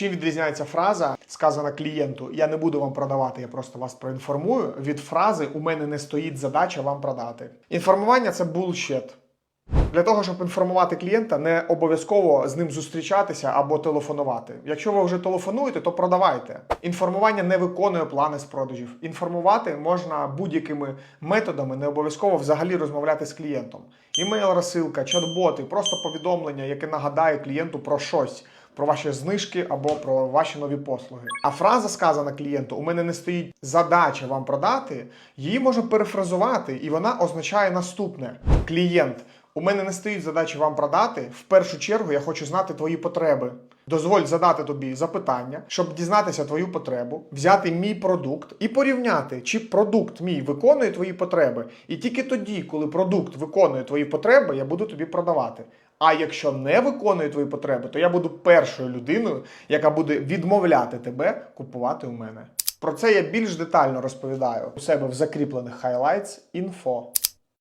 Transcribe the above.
Чим відрізняється фраза, сказана клієнту Я не буду вам продавати, я просто вас проінформую. Від фрази У мене не стоїть задача вам продати. Інформування це булщет. Для того, щоб інформувати клієнта, не обов'язково з ним зустрічатися або телефонувати. Якщо ви вже телефонуєте, то продавайте. Інформування не виконує плани з продажів. Інформувати можна будь-якими методами, не обов'язково взагалі розмовляти з клієнтом. Імейл, розсилка, чат-боти, просто повідомлення, яке нагадає клієнту про щось. Про ваші знижки або про ваші нові послуги. А фраза сказана клієнту: у мене не стоїть задача вам продати, її можна перефразувати, і вона означає наступне: клієнт. У мене не стоїть задачі вам продати. В першу чергу я хочу знати твої потреби. Дозволь задати тобі запитання, щоб дізнатися твою потребу, взяти мій продукт і порівняти, чи продукт мій виконує твої потреби. І тільки тоді, коли продукт виконує твої потреби, я буду тобі продавати. А якщо не виконує твої потреби, то я буду першою людиною, яка буде відмовляти тебе купувати у мене. Про це я більш детально розповідаю у себе в закріплених highlights інфо.